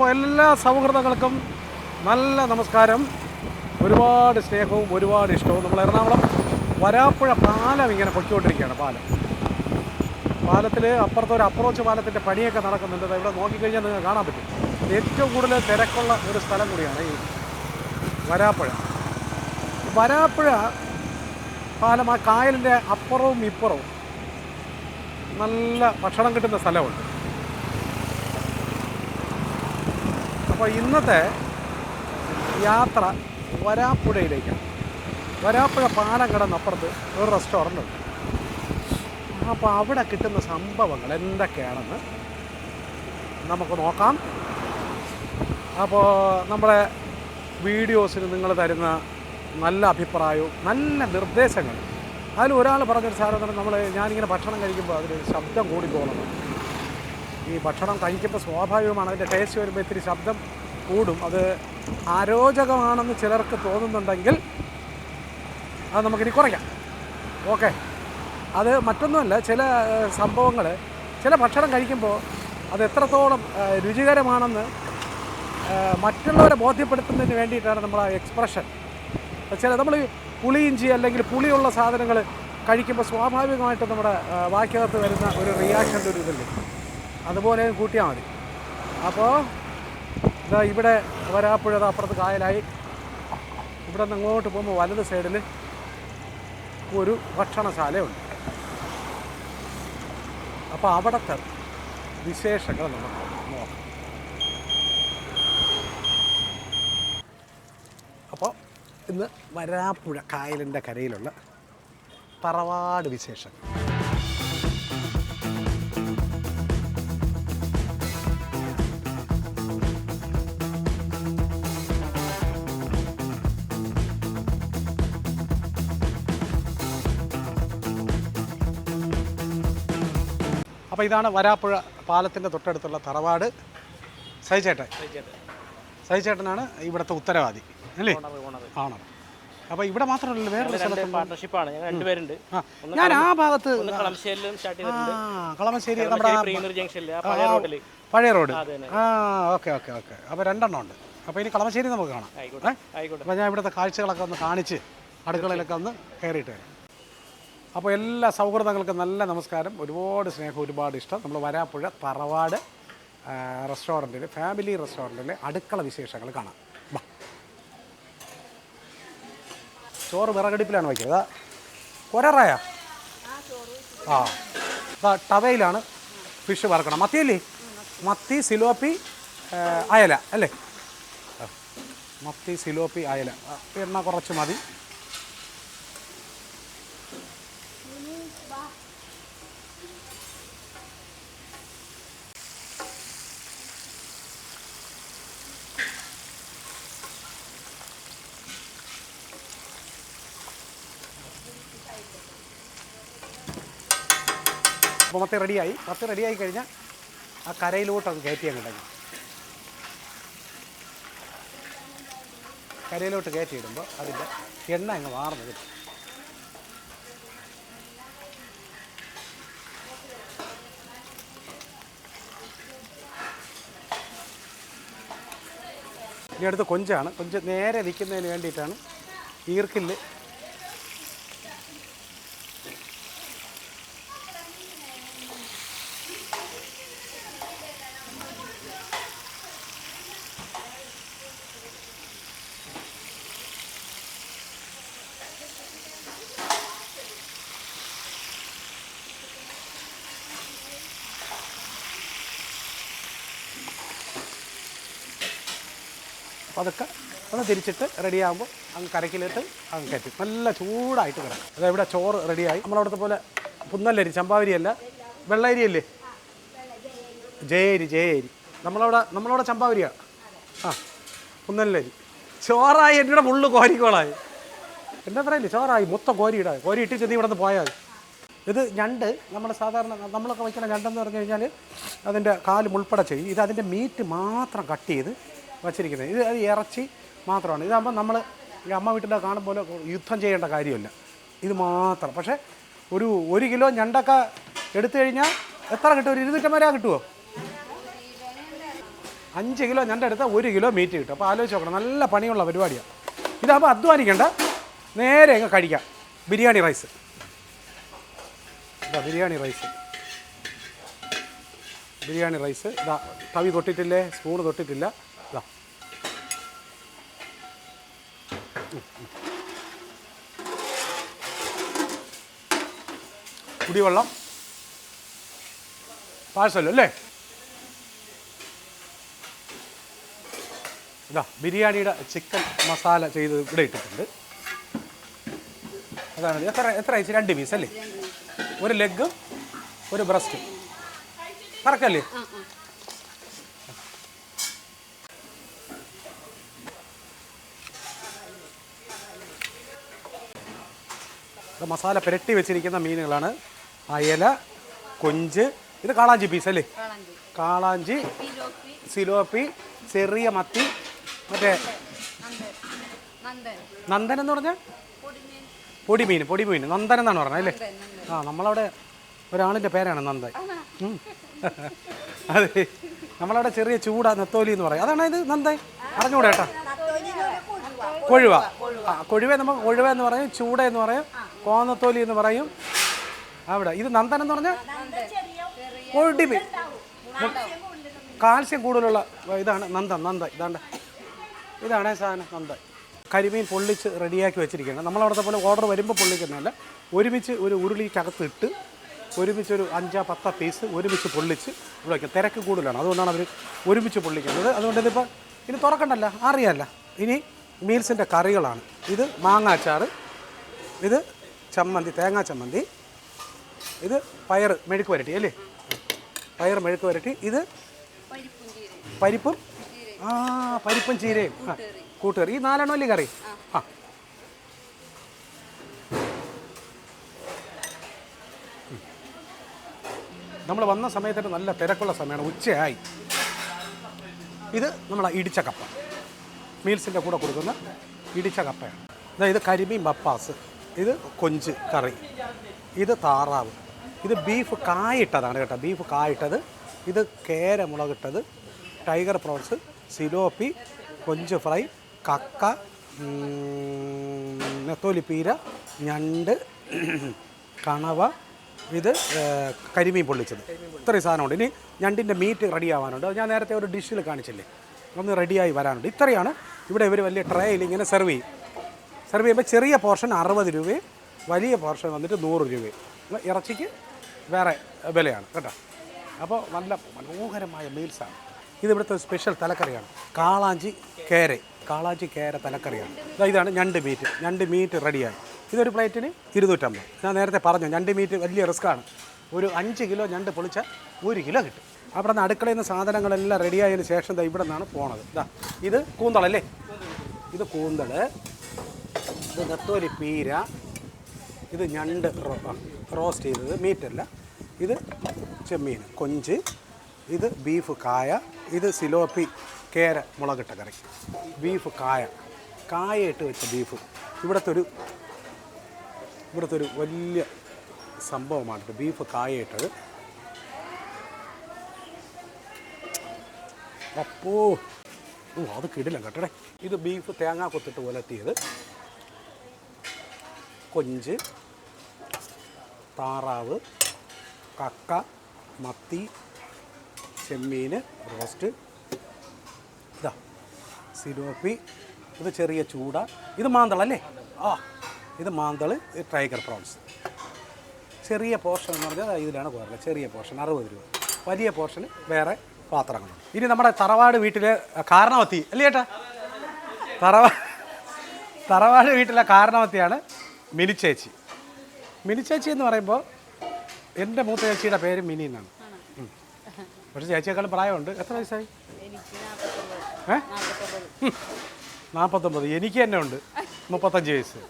അപ്പോൾ എല്ലാ സൗഹൃദങ്ങൾക്കും നല്ല നമസ്കാരം. ഒരുപാട് സ്നേഹവും ഒരുപാട് ഇഷ്ടവും. നമ്മൾ എറണാകുളം വരാപ്പുഴ പാലം ഇങ്ങനെ പൊയ്ക്കൊണ്ടിരിക്കുകയാണ് പാലം. പാലത്തിൽ അപ്പുറത്തെ ഒരു അപ്രോച്ച് പാലത്തിന്റെ പണിയൊക്കെ നടക്കുന്നുണ്ട്. ഇവിടെ നോക്കിക്കഴിഞ്ഞാൽ നിങ്ങൾക്ക് കാണാൻ പറ്റും. ഏറ്റവും കൂടുതൽ തിരക്കുള്ള ഒരു സ്ഥലം കൂടിയാണ് ഈ വരാപ്പുഴ. വരാപ്പുഴ പാലം ആ കായലിന്റെ അപ്പുറവും ഇപ്പുറവും നല്ല ഭക്ഷണം കിട്ടുന്ന സ്ഥലമുണ്ട്. അപ്പോൾ ഇന്നത്തെ യാത്ര വരാപ്പുഴയിലേക്കാണ്. വരാപ്പുഴ പാലം കടന്നപ്പുറത്ത് ഒരു റെസ്റ്റോറന്റ് ഉണ്ട് അപ്പോൾ അവിടെ കിട്ടുന്ന സംഭവങ്ങൾ എന്തൊക്കെയാണെന്ന് നമുക്ക് നോക്കാം. അപ്പോൾ നമ്മുടെ വീഡിയോസിന് നിങ്ങൾ തരുന്ന നല്ല അഭിപ്രായവും നല്ല നിർദ്ദേശങ്ങൾ അതിൽ ഒരാൾ പറഞ്ഞൊരു സാധനം നമ്മൾ ഞാനിങ്ങനെ ഭക്ഷണം കഴിക്കുമ്പോൾ അതിൽ ശബ്ദം കൂടി പോകുന്നത് ഈ ഭക്ഷണം കഴിക്കുമ്പോൾ സ്വാഭാവികമാണ് അതിന്റെ ടേസ്റ്റ് വരുമ്പോൾ ഇത്തിരി ശബ്ദം കൂടും. അത് അരോചകമാണെന്ന് ചിലർക്ക് തോന്നുന്നുണ്ടെങ്കിൽ അത് നമുക്കിനി കുറയ്ക്കാം. ഓക്കെ അത് മറ്റൊന്നുമല്ല ചില സംഭവങ്ങൾ ചില ഭക്ഷണം കഴിക്കുമ്പോൾ അത് എത്രത്തോളം രുചികരമാണെന്ന് മറ്റുള്ളവരെ ബോധ്യപ്പെടുത്തുന്നതിന് വേണ്ടിയിട്ടാണ് നമ്മൾ ആ എക്സ്പ്രഷൻ ചില നമ്മൾ പുളിയിഞ്ചി അല്ലെങ്കിൽ പുളിയുള്ള സാധനങ്ങൾ കഴിക്കുമ്പോൾ സ്വാഭാവികമായിട്ട് നമ്മുടെ വാക്യകത്ത് വരുന്ന ഒരു റിയാക്ഷന്റെ ഒരു ഇതില്ലേ? അതുപോലെ കൂട്ടിയാൽ മതി. അപ്പോൾ ഇതാ ഇവിടെ വരാപ്പുഴ അപ്പുറത്ത് കായലായി. ഇവിടെ നിന്ന് അങ്ങോട്ട് പോകുമ്പോൾ വലത് സൈഡിൽ ഒരു ഭക്ഷണശാലയുണ്ട്. അപ്പോൾ അവിടുത്തെ വിശേഷങ്ങൾ നമുക്ക് നോക്കാം. അപ്പോൾ ഇന്ന് വരാപ്പുഴ കായലിന്റെ കരയിലുള്ള തറവാട് വിശേഷം അപ്പോൾ ഇതാണ് വരാപ്പുഴ പാലത്തിന്റെ തൊട്ടടുത്തുള്ള തറവാട്. സഹിച്ചേട്ടൻ. സഹിച്ചേട്ടനാണ് ഇവിടുത്തെ ഉത്തരവാദി. അല്ലേ? ആണോ? അപ്പോൾ ഇവിടെ മാത്രമല്ല വേറെ പാർട്ണർഷിപ്പാണ് ഞങ്ങൾ രണ്ടുപേരുണ്ട് ആ ഞാൻ ആ ഭാഗത്ത് കളമശ്ശേരിയിലും കളമശ്ശേരി നമ്മുടെ ജംഗ്ഷനിൽ പഴയ റോഡ്. ആ ഓക്കെ ഓക്കെ ഓക്കെ. അപ്പോൾ രണ്ടെണ്ണം ഉണ്ട്. അപ്പോൾ ഇനി കളമശ്ശേരി നമുക്ക് കാണാം. ആയിക്കോട്ടെ അപ്പോൾ ഞാൻ ഇവിടുത്തെ കാഴ്ചകളൊക്കെ ഒന്ന് കാണിച്ച് അടുക്കളയിലൊക്കെ ഒന്ന് കയറിയിട്ട് വരാം. അപ്പോൾ എല്ലാ സൗഹൃദങ്ങൾക്കും നല്ല നമസ്കാരം. ഒരുപാട് സ്നേഹം ഒരുപാട് ഇഷ്ടം. നമ്മൾ വരാപ്പുഴ തറവാട് റെസ്റ്റോറന്റിൽ ഫാമിലി റെസ്റ്റോറന്റിലെ അടുക്കള വിശേഷങ്ങൾ കാണാം. ചോറ് വിറകടുപ്പിലാണ് വയ്ക്കുന്നത്. കൊരറായ. ആ ടവയിലാണ് ഫിഷ് വറക്കണം. മത്തിയല്ലേ മത്തി സിലോപ്പി അയല അല്ലേ? മത്തി സിലോപ്പി അയല. എണ്ണ കുറച്ച് മതി. അപ്പോൾ മത്തി റെഡിയായി. മത്തി റെഡിയായി കഴിഞ്ഞാൽ ആ കരയിലോട്ട് അത് കയറ്റി അങ്ങോട്ടേക്ക് കരയിലോട്ട് കയറ്റി ഇടുമ്പോൾ അതിന്റെ എണ്ണ അങ്ങ് മാറുന്നത് ഇനി അടുത്ത് കൊഞ്ചാണ്. കൊഞ്ച് നേരെ നിൽക്കുന്നതിന് വേണ്ടിയിട്ടാണ് ഈർക്കിൽ അപ്പോൾ അതൊക്കെ ഒന്ന് തിരിച്ചിട്ട് റെഡിയാകുമ്പോൾ അങ്ങ് കരക്കിലിട്ട് അങ്ങ് കയറ്റും. നല്ല ചൂടായിട്ട് കിടക്കും. അതായത് ഇവിടെ ചോറ് റെഡിയായി. നമ്മളവിടുത്തെ പോലെ പുന്നല്ലരി ചമ്പാവരി അല്ല. വെള്ളരി അല്ലേ? ജയരി ജയരി. നമ്മളവിടെ നമ്മളവിടെ ചമ്പാവരിയാണ് ആ പുന്നല്ലരി ചോറായി എന്റെ മുള്ളു കോരിക്കോളായി. എന്താ പറയില്ലേ ചോറായി. മൊത്തം കോരിയിടാ കോരി ഇട്ടിട്ട് നീ ഇവിടെ നിന്ന് പോയാൽ ഇത് ഞണ്ട് നമ്മൾ സാധാരണ നമ്മളൊക്കെ വയ്ക്കുന്ന ഞണ്ടെന്ന് പറഞ്ഞു കഴിഞ്ഞാൽ അതിന്റെ കാൽ മുൾപ്പെടെ ചെയ്യും. ഇത് അതിന്റെ മീറ്റ് മാത്രം കട്ട് ചെയ്ത് വച്ചിരിക്കുന്നത്. ഇത് അത് ഇറച്ചി മാത്രമാണ്. ഇതാകുമ്പോൾ നമ്മൾ ഈ അമ്മ വീട്ടിലൊക്കെ കാണുമ്പോൾ യുദ്ധം ചെയ്യേണ്ട കാര്യമില്ല. ഇത് മാത്രം. പക്ഷേ ഒരു ഒരു കിലോ ഞണ്ടൊക്കെ എടുത്തു കഴിഞ്ഞാൽ എത്ര കിട്ടും? ഒരു ഇരുന്നൂറ്റമ്പത് രൂപ കിട്ടുമോ അഞ്ച് കിലോ ഞണ്ട എടുത്താൽ ഒരു കിലോ മീറ്റ് കിട്ടും. അപ്പോൾ ആലോചിച്ച് നോക്കണം. നല്ല പണിയുള്ള പരിപാടിയാണ് ഇതാകുമ്പോൾ അധ്വാനിക്കേണ്ട. നേരെ അങ്ങ് കഴിക്കാം. ബിരിയാണി റൈസ്. ഇതാ ബിരിയാണി റൈസ്. ബിരിയാണി റൈസ്. ഇതാ തവി തൊട്ടിട്ടില്ലേ? സ്പൂണ് തൊട്ടിട്ടില്ല. കുടിവെള്ളം. പാഴ്സലും അല്ലേ? ഇതാ ബിരിയാണിയുടെ ചിക്കൻ മസാല ചെയ്ത് ഇവിടെ ഇട്ടിട്ടുണ്ട്. അതാണ്. എത്ര എത്ര അയച്ചു രണ്ട് പീസ് അല്ലേ? ഒരു ലെഗ് ഒരു ബ്രസ്റ്റും കറക്കല്ലേ? മസാല പുരട്ടി വെച്ചിരിക്കുന്ന മീനുകളാണ്. അയല കൊഞ്ച് ഇത് കാളാഞ്ചി പീസ് അല്ലേ? കാളാഞ്ചി. സിലോപ്പി. ചെറിയ മത്തി മറ്റേ നന്ദൻ എന്ന് പറഞ്ഞ? പൊടിമീൻ പൊടിമീൻ. നന്ദൻ എന്നാണ് പറഞ്ഞത് അല്ലേ? ആ നമ്മളവിടെ ഒരാളിന്റെ പേരാണ് നന്ദൻ. അതെ. നമ്മളവിടെ ചെറിയ ചൂടാ നെത്തോലി എന്ന് പറയും. അതാണ് ഇത് നന്ദൻ? അറിഞ്ഞൂടെ കേട്ടോ. കൊഴുവ. ആ കൊഴുവ നമുക്ക് കൊഴുവ എന്ന് പറയും ചൂട എന്ന് പറയും കോന്നത്തോലി എന്ന് പറയും. അവിടെ. ഇത് നന്ദൻ എന്ന് പറഞ്ഞാൽ പൊടിമീൻ കാൽസ്യം കൂടുതലുള്ള ഇതാണ് നന്ദ നന്ദ ഇതാണ്ട്. ഇതാണ് സാധനം നന്ദ കരിമീൻ പൊള്ളിച്ച് റെഡിയാക്കി വെച്ചിരിക്കുന്നത് നമ്മളവിടുത്തെ പോലെ ഓർഡർ വരുമ്പോൾ പൊള്ളിക്കുന്നതല്ല. ഒരുമിച്ച് ഒരു ഉരുളിക്കകത്ത് ഇട്ട് ഒരുമിച്ച് ഒരു അഞ്ചാ പത്താ പീസ് ഒരുമിച്ച് പൊള്ളിച്ച് ഇവിടെ വയ്ക്കും തിരക്ക് കൂടുതലാണ്. അതുകൊണ്ടാണ് അവർ ഒരുമിച്ച് പൊള്ളിക്കുന്നത്. അതുകൊണ്ട് ഇതിപ്പോൾ ഇനി തുറക്കണ്ടല്ല. അറിയാമല്ല ഇനി മീൽസിന്റെ കറികളാണ്. ഇത് മാങ്ങാച്ചാറ്. ഇത് ചമ്മന്തി തേങ്ങാ ചമ്മന്തി. ഇത് പയർ മെഴുക്ക് വരട്ടി അല്ലേ? പയർ മെഴുക്ക് വരട്ടി ഇത് പരിപ്പും ആ പരിപ്പും ചീരയും. ആ കൂട്ടുകറി. ഈ നാലെണ്ണം അല്ലേ കറി? ആ. നമ്മൾ വന്ന സമയത്തിന് നല്ല തിരക്കുള്ള സമയമാണ്. ഉച്ചയായി. ഇത് നമ്മൾ ഇടിച്ച കപ്പ മീൽസിന്റെ കൂടെ കൊടുക്കുന്ന ഇടിച്ച കപ്പയാണ് ഇത് കരിമീൻ ബപ്പാസ്. ഇത് കൊഞ്ച് കറി. ഇത് താറാവ്. ഇത് ബീഫ് കായിട്ടതാണ് കേട്ടോ. ബീഫ് കായിട്ടത്. ഇത് കേര മുളകിട്ടത് ടൈഗർ പ്രോൺസ് സിലോപ്പി കൊഞ്ച് ഫ്രൈ കക്ക നെത്തോലിപ്പീര നെത്തോലി ഞണ്ട് കണവ. ഇത് കരിമീൻ പൊള്ളിച്ചത്. ഇത്രയും സാധനമുണ്ട്. ഇനി ഞണ്ടിന്റെ മീറ്റ് റെഡി ആവാനുണ്ട് ഞാൻ നേരത്തെ ഒരു ഡിഷിൽ കാണിച്ചില്ലേ. ഒന്ന് റെഡിയായി വരാനുണ്ട്. ഇത്രയാണ്. ഇവിടെ ഇവർ വലിയ ട്രേയിൽ ഇങ്ങനെ സെർവ് ചെയ്യും. സെർവ് ചെയ്യുമ്പോൾ ചെറിയ പോർഷൻ അറുപത് രൂപയും വലിയ പോർഷൻ വന്നിട്ട് നൂറ് രൂപയും. ഇറച്ചിക്ക് വേറെ വിലയാണ് കേട്ടോ. അപ്പോൾ നല്ല മനോഹരമായ മീൽസാണ് ഇത് ഇവിടുത്തെ സ്പെഷ്യൽ തലക്കറിയാണ്. കാളാഞ്ചി കേര. കാളാഞ്ചി കേര തലക്കറിയാണ്. ഇതാണ് ഞണ്ട് മീറ്റ് ഞണ്ട് മീറ്റ് റെഡിയായി ഇതൊരു പ്ലേറ്റിന് ഇരുന്നൂറ്റമ്പത്. ഞാൻ നേരത്തെ പറഞ്ഞു ഞണ്ട് മീറ്റ് വലിയ റിസ്ക്കാണ് ഒരു അഞ്ച് കിലോ ഞണ്ട് പൊളിച്ചാൽ ഒരു കിലോ കിട്ടും. അവിടെ നിന്ന് അടുക്കളയിൽ നിന്ന് സാധനങ്ങളെല്ലാം റെഡിയായതിന് ശേഷം ഇവിടെ നിന്നാണ് പോണത്. ഇതാ ഇത് കൂന്തളല്ലേ? ഇത് കൂന്തൾ ഇത് നെത്തോലി പീര ഇത് ഞണ്ട് റോസ്റ്റ് ചെയ്തത് മീറ്റല്ല. ഇത് ചെമ്മീൻ കൊഞ്ച് ഇത് ബീഫ് കായ ഇത് സിലോപ്പി കേര മുളകിട്ട കറി. ബീഫ് കായ. കായയിട്ട് വെച്ച ബീഫ് ഇവിടുത്തെ ഒരു ഇവിടുത്തെ ഒരു വലിയ സംഭവമാണ് ബീഫ് കായയിട്ടത്. അപ്പോ അത് കിടില്ല കേട്ടടേ ഇത് ബീഫ് തേങ്ങ കൊത്തിട്ട് ഉലത്തിയത്. കൊഞ്ച് താറാവ് കക്ക മത്തി ചെമ്മീൻ റോസ്റ്റ് ഇതാ സിരോപ്പി ഇത് ചെറിയ ചൂട. ഇത് മാന്തളല്ലേ ആ ഇത് മാന്തൾ ടൈഗർ പ്രോൺസ്. ചെറിയ പോർഷൻ എന്ന് പറഞ്ഞാൽ ഇതിലാണ് പോരുന്നത്. ചെറിയ പോർഷൻ അറുപത് രൂപ. വലിയ പോർഷൻ വേറെ പാത്രങ്ങളുണ്ട് ഇനി നമ്മുടെ തറവാട് വീട്ടിലെ കാരണവത്തി അല്ലേ ചേട്ടാ? തറവാ തറവാട് വീട്ടിലെ കാരണവത്തിയാണ് മിനിച്ചേച്ചി. മിനിച്ചേച്ചി എന്ന് പറയുമ്പോൾ എന്റെ മൂത്ത ചേച്ചിയുടെ പേര് മിനി എന്നാണ്. പക്ഷെ ചേച്ചിയേക്കാളും പ്രായമുണ്ട്. എത്ര വയസ്സായി? ഏ? നാൽപ്പത്തൊമ്പത് എനിക്ക് തന്നെ ഉണ്ട്. മുപ്പത്തഞ്ച് വയസ്സ്.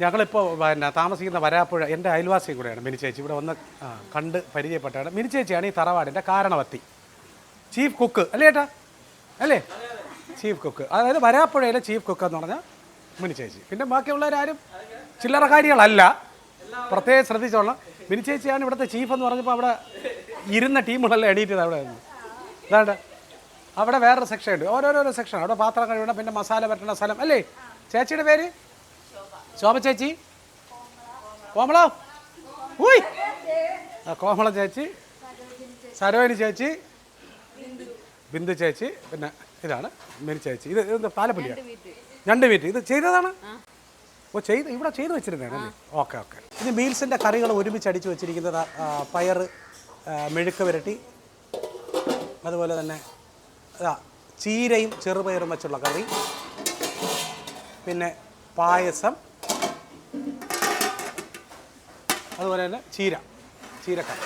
ഞങ്ങളിപ്പോൾ പിന്നെ താമസിക്കുന്ന വരാപ്പുഴ എന്റെ അയൽവാസി കൂടെയാണ് മിനി ചേച്ചി ഇവിടെ വന്ന് കണ്ട് പരിചയപ്പെട്ടാണ് മിനി ചേച്ചിയാണ് ഈ തറവാടിന്റെ കാരണവത്തി. Chief cook. അല്ലേ ഏട്ടാ? അല്ലേ? Chief cook. അതായത് വരാപ്പുഴയിലെ ചീഫ് കുക്ക് എന്ന് പറഞ്ഞാൽ മിനി ചേച്ചി. പിന്നെ ബാക്കിയുള്ളവരാരും ചില്ലറക്കാരികളല്ല പ്രത്യേകം ശ്രദ്ധിച്ചോളാം മിനി ചേച്ചിയാണ് ഇവിടുത്തെ ചീഫ് എന്ന് പറഞ്ഞപ്പോൾ അവിടെ ഇരുന്ന ടീമുകളെല്ലാം എണീറ്റത് അവിടെ നിന്ന് അതാണ്ട് അവിടെ വേറൊരു സെക്ഷൻ ഉണ്ട്. ഓരോരോരോ സെക്ഷൻ അവിടെ പാത്രം കഴുകണം പിന്നെ മസാല പറ്റുന്ന സ്ഥലം. അല്ലേ? ചേച്ചിയുടെ പേര്? ശോഭ ചേച്ചി. കോമളോ? ഊയ് ആ കോമള ചേച്ചി. സരോജിനി ചേച്ചി. ബിന്ദു ചേച്ചി. പിന്നെ ഇതാണ് മിനി ചേച്ചി. ഇത് ഇത് പാലപ്പുലിയ രണ്ട് മിനിറ്റ്. ഇത് ചെയ്തതാണ്? ഓ ചെയ്ത് ഇവിടെ ചെയ്ത് വെച്ചിരുന്നതാണ് ഓക്കെ ഓക്കെ. ഇനി മീൽസിന്റെ കറികൾ ഒരുമിച്ച് അടിച്ച് വെച്ചിരിക്കുന്നത് പയർ മെഴുക്ക് പുരട്ടി അതുപോലെ തന്നെ ചീരയും ചെറുപയറും വെച്ചുള്ള കറി. പിന്നെ പായസം. അതുപോലെ തന്നെ ചീര ചീരക്കറി.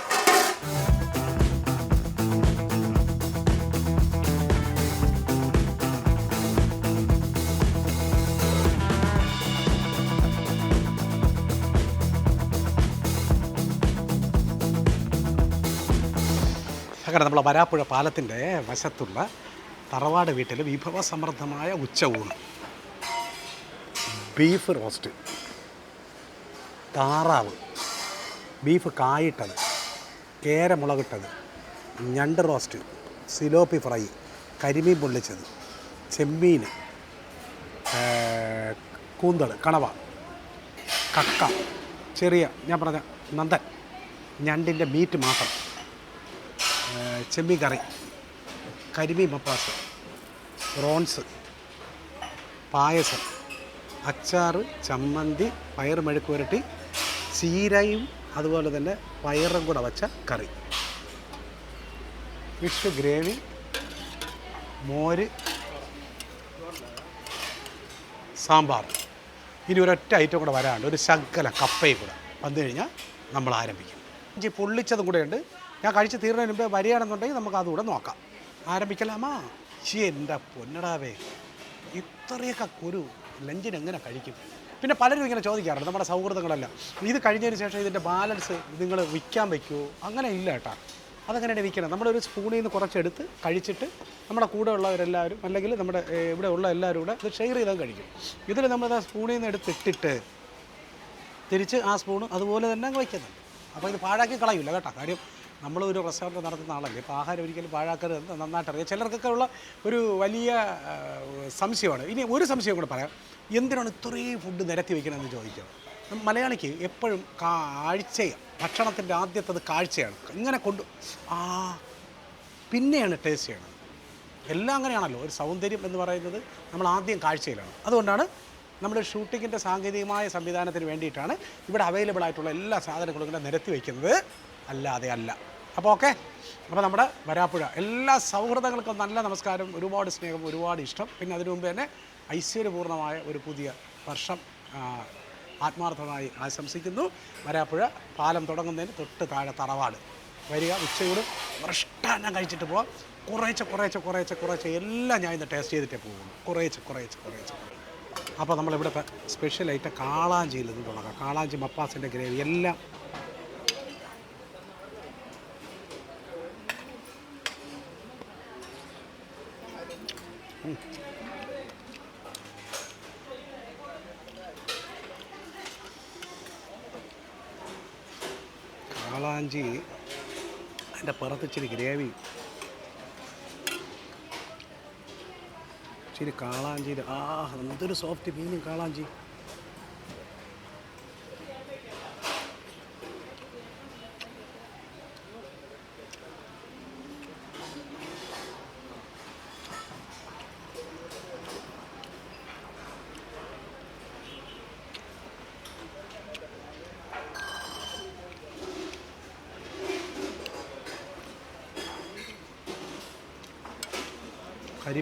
അങ്ങനെ നമ്മൾ വരാപ്പുഴ പാലത്തിന്റെ വശത്തുള്ള തറവാട് വീട്ടിൽ വിഭവസമൃദ്ധമായ ഉച്ച ഊണ് ബീഫ് റോസ്റ്റ്. താറാവ്. ബീഫ് കായിട്ടത്. കേര മുളകിട്ടത് ഞണ്ട് റോസ്റ്റ്. സിലോപ്പി ഫ്രൈ. കരിമീൻ പൊള്ളിച്ചത്. ചെമ്മീൻ. കൂന്തൾ കണവ. കക്ക. ചെറിയ ഞാൻ പറഞ്ഞ നന്ദൻ. ഞണ്ടിന്റെ മീറ്റ് മാത്രം. ചെമ്മീൻ കറി കരിമീൻ മപ്പാസ് പ്രോൺസ് പായസം അച്ചാർ ചമ്മന്തി പയർ മെഴുക്ക് പുരട്ടി ചീരയും അതുപോലെ തന്നെ പയറും കൂടെ വച്ച കറി. ഫിഷ് ഗ്രേവി മോര് സാമ്പാർ. ഇനി ഒരൊറ്റ ഐറ്റം കൂടെ വരാണ്ട് ഒരു ശകല കപ്പയും കൂടെ വന്നു കഴിഞ്ഞാൽ നമ്മൾ ആരംഭിക്കും. ഇഞ്ചി പൊള്ളിച്ചതും ഉണ്ട് ഞാൻ കഴിച്ച് തീർന്നതിന് മുമ്പേ വരികയാണെന്നുണ്ടെങ്കിൽ നമുക്ക് അതുകൂടെ നോക്കാം. ആരംഭിക്കലാമാ? ശി എന്റെ പൊന്നടാവേ. ഇത്രയൊക്കെ ഒരു ലഞ്ചിന് എങ്ങനെ കഴിക്കും? പിന്നെ പലരും ഇങ്ങനെ ചോദിക്കാറുണ്ട് നമ്മുടെ സൗഹൃദങ്ങളല്ല. ഇത് കഴിഞ്ഞതിന് ശേഷം ഇതിന്റെ ബാലൻസ് നിങ്ങൾ വിൽക്കാൻ വയ്ക്കുമോ അങ്ങനെ ഇല്ല കേട്ടോ. അതെങ്ങനെയാണ് വിൽക്കണം നമ്മളൊരു സ്പൂണിൽ നിന്ന് കുറച്ചെടുത്ത് കഴിച്ചിട്ട് നമ്മുടെ കൂടെ ഉള്ളവരെല്ലാവരും അല്ലെങ്കിൽ നമ്മുടെ ഇവിടെ ഉള്ള എല്ലാവരും കൂടെ ഇത് ഷെയർ ചെയ്താൽ കഴിക്കും. ഇതിൽ നമ്മൾ ആ സ്പൂണിൽ നിന്ന് എടുത്തിട്ടിട്ട് തിരിച്ച് ആ സ്പൂണ് അതുപോലെ തന്നെ അങ്ങ് വയ്ക്കുന്നുണ്ട്. അപ്പോൾ ഇത് പാഴാക്കി കളയില്ല കേട്ടോ. കാര്യം നമ്മൾ ഒരു റെസ്റ്റോറന്റ് നടത്തുന്ന ആളല്ലേ? ഇപ്പോൾ ആഹാരം ഒരിക്കലും പാഴാക്കരുത് നന്നായിട്ടറിയാം. ചിലർക്കൊക്കെ ഉള്ള ഒരു വലിയ സംശയമാണ്. ഇനി ഒരു സംശയം കൂടെ പറയാം. എന്തിനാണ് ഇത്രയും ഫുഡ് നിരത്തി വയ്ക്കണമെന്ന് ചോദിക്കാം. നമ്മ- മലയാളിക്ക് എപ്പോഴും കാഴ്ച ഭക്ഷണത്തിന്റെ ആദ്യത്തത് കാഴ്ചയാണ്. ഇങ്ങനെ കൊണ്ട് ആ പിന്നെയാണ് ടേസ്റ്റ് ചെയ്യണത്. എല്ലാം അങ്ങനെയാണല്ലോ. ഒരു സൗന്ദര്യം എന്ന് പറയുന്നത് നമ്മൾ ആദ്യം കാഴ്ചയിലാണ്. അതുകൊണ്ടാണ് നമ്മൾ ഷൂട്ടിങ്ങിന്റെ സാങ്കേതികമായ സംവിധാനത്തിന് വേണ്ടിയിട്ടാണ് ഇവിടെ അവൈലബിൾ ആയിട്ടുള്ള എല്ലാ സാധനങ്ങളും ഇങ്ങനെ നിരത്തി വയ്ക്കുന്നത് അല്ലാതെ അല്ല. അപ്പോൾ ഓക്കെ? അപ്പോൾ നമ്മുടെ വരാപ്പുഴ. എല്ലാ സൗഹൃദങ്ങൾക്കും നല്ല നമസ്കാരം ഒരുപാട് സ്നേഹം ഒരുപാട് ഇഷ്ടം. പിന്നെ അതിനു മുമ്പ് തന്നെ ഐശ്വര്യപൂർണമായ ഒരു പുതിയ വർഷം ആത്മാർത്ഥമായി ആശംസിക്കുന്നു. വരാപ്പുഴ പാലം തുടങ്ങുന്നതിന് തൊട്ട് താഴെ തറവാട്. വരിക ഉച്ചയോട് മൃഷ്ടാന്നം കഴിച്ചിട്ട് പോവാം. കുറേച്ച് കുറേച്ച് കുറേച്ച് കുറേച്ച് എല്ലാം ഞാൻ ഇന്ന് ടേസ്റ്റ് ചെയ്തിട്ടേ പോകുന്നു കുറേച്ച് കുറേച്ച് കുറേച്ച്. അപ്പോൾ നമ്മളിവിടുത്തെ സ്പെഷ്യലായിട്ട് കാളാഞ്ചിയിൽ നിന്ന് തുടങ്ങാം. കാളാഞ്ചി മപ്പാസിന്റെ ഗ്രേവി എല്ലാം കാളാഞ്ചി അതിന്റെ പുറത്ത് ഇച്ചിരി ഗ്രേവി. ഇച്ചിരി കാളാഞ്ചിയിൽ ആ എന്തൊരു സോഫ്റ്റ് മീനും കാളാഞ്ചി.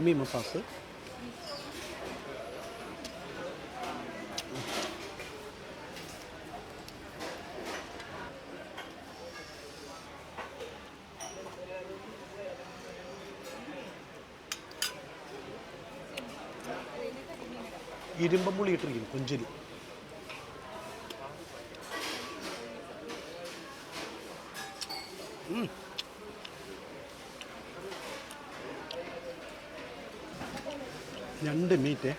Emi മസാസ് ഇരുമ്പം പുളി ഇട്ടിരിക്കുന്നു കൊഞ്ചലി. രണ്ട് മീറ്റ്.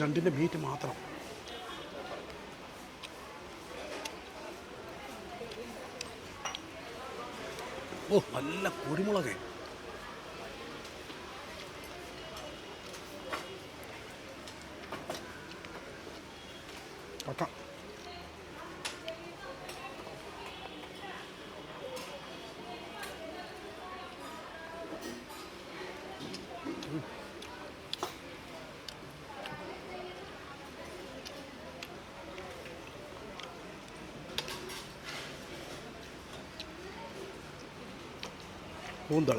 ഞണ്ടിന്റെ മീറ്റ് മാത്രം. ഓ നല്ല കുരുമുളക് കക്ക കൂന്തൾ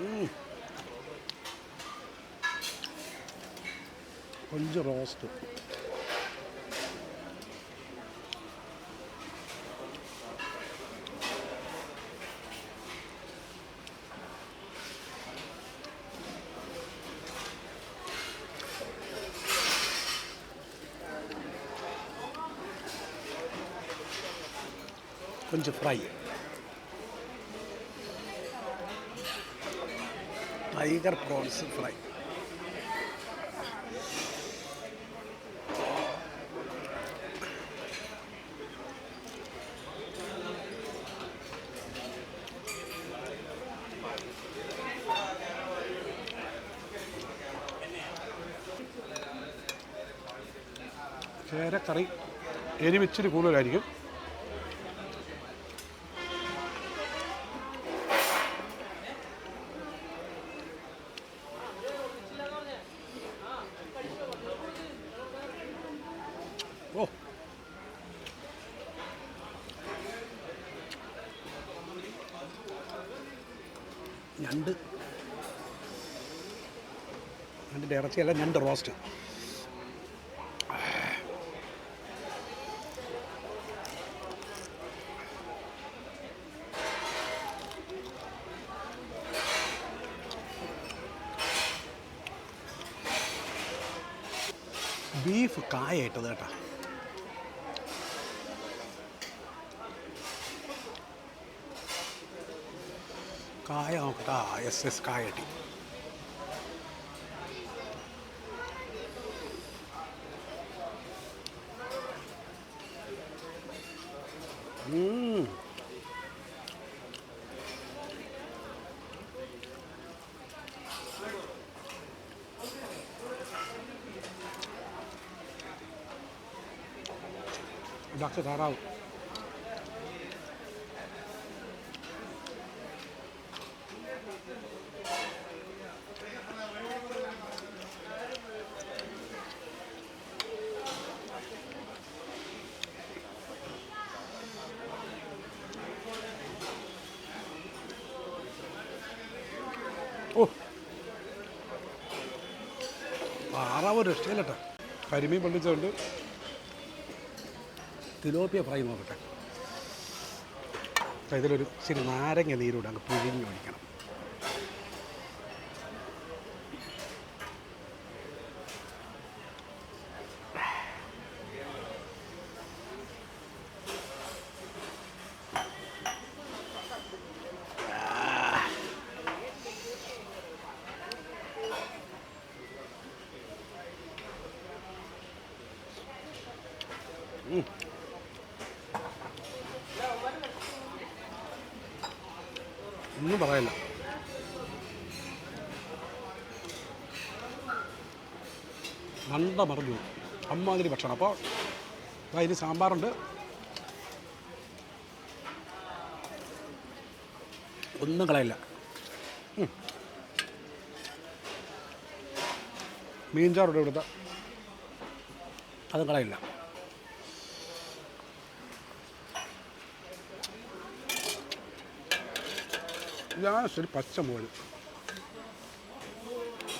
ഉം. കൊഞ്ച് കൊഞ്ച് ഫ്രൈ ടൈഗർ പ്രോൺസ് ഫ്രൈ ചേരക്കറി കറി ഇച്ചിരി കൂടുതലായിരിക്കും. ഞണ്ടിന്റെ ഇറച്ചിയല്ല ഞണ്ട് റോസ്റ്റ്. ബീഫ് കായ ഇട്ടത് കേട്ടോ. കായ നോക്കട്ടാ എസ് എസ് കായ ഇട്ടി ഇതാക്ക് താറാവ് ഓ. താറാവ് രക്ഷയില്ലട്ടെ. കരിമീൻ പൊള്ളിച്ചുകൊണ്ട് തിലോപ്പിയ ഫ്രൈ നോക്കട്ടെ. ഇതിലൊരു ഇച്ചിരി നാരങ്ങ നീരൂടെ അങ്ങ് പിഴിഞ്ഞ് ഒഴിക്കണം ഒന്നും പറയല്ല മണ്ട മറന്നു. അമ്മാതിരി ഭക്ഷണം. അപ്പോൾ അതിന് സാമ്പാറുണ്ട്. ഒന്നും കളയില്ല. മീൻചാറുണ്ട് ഇവിടുത്തെ. അതും കളയില്ല. ഞാൻ ശരി പച്ച മോര്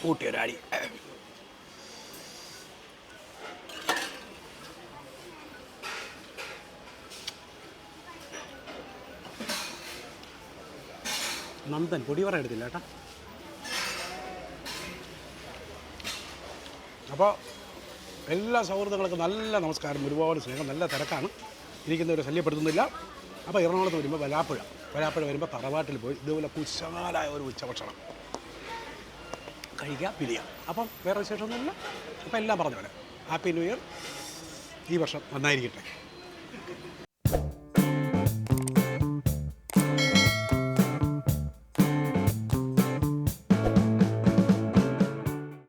കൂട്ടിയൊരാടി നന്ദൻ പൊടിവറ എടുത്തില്ല കേട്ടാ. അപ്പോൾ എല്ലാ സൗഹൃദങ്ങൾക്കും നല്ല നമസ്കാരം ഒരുപാട് സ്നേഹം നല്ല തിരക്കാണ്. ഇരിക്കുന്നവരെ ശല്യപ്പെടുത്തുന്നില്ല. അപ്പോൾ എറണാകുളത്ത് വരുമ്പോൾ വലാപ്പുഴ വലാപ്പുഴ വരുമ്പോൾ തറവാട്ടിൽ പോയി ഇതുപോലെ കുശാലായ ഒരു ഉച്ചഭക്ഷണം. കഴിക്കുക പിരിയാം അപ്പം വേറെ വിശേഷമൊന്നുമില്ല. അപ്പം എല്ലാം പറഞ്ഞു പോലെ. Happy new year. ഈ വർഷം നന്നായിരിക്കട്ടെ.